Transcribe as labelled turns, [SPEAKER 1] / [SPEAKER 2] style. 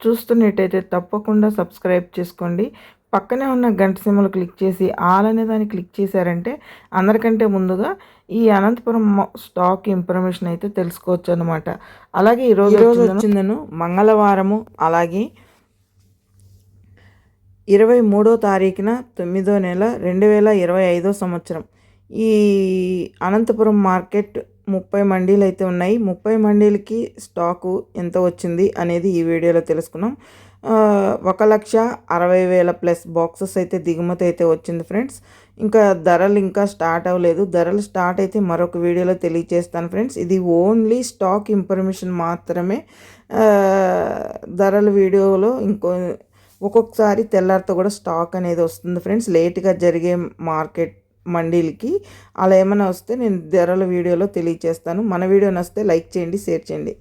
[SPEAKER 1] చూస్తున్నట్టయితే తప్పకుండా సబ్స్క్రైబ్ చేసుకోండి. పక్కనే ఉన్న గంట సిమ్మలు క్లిక్ చేసి ఆల్ అనే దాన్ని క్లిక్ చేశారంటే అందరికంటే ముందుగా ఈ అనంతపురం స్టాక్ ఇన్ఫర్మేషన్ అయితే తెలుసుకోవచ్చు అనమాట అలాగే ఈరోజు రోజు వచ్చిందను మంగళవారము అలాగే ఇరవై మూడో తారీఖున తొమ్మిదో నెల రెండు వేల ఇరవై ఐదో సంవత్సరం. ఈ అనంతపురం మార్కెట్ ముప్పై మండీలు అయితే ఉన్నాయి. ముప్పై మండీలకి స్టాకు ఎంత వచ్చింది అనేది ఈ వీడియోలో తెలుసుకున్నాం. ఒక లక్ష అరవై వేల ప్లస్ బాక్సెస్ అయితే దిగుమతి అయితే వచ్చింది ఫ్రెండ్స్. ఇంకా ధరలు ఇంకా స్టార్ట్ అవ్వలేదు. ధరలు స్టార్ట్ అయితే మరొక వీడియోలో తెలియజేస్తాను ఫ్రెండ్స్. ఇది ఓన్లీ స్టాక్ ఇన్ఫర్మేషన్ మాత్రమే. ధరల వీడియోలో ఇంకో ఒక్కొక్కసారి తెల్లారితో కూడా స్టాక్ అనేది వస్తుంది ఫ్రెండ్స్. లేట్గా జరిగే మార్కెట్ మండీలకి. అలా ఏమైనా వస్తే నేను ధరల వీడియోలో తెలియచేస్తాను. మన వీడియో నచ్చితే లైక్ చేయండి షేర్ చేయండి.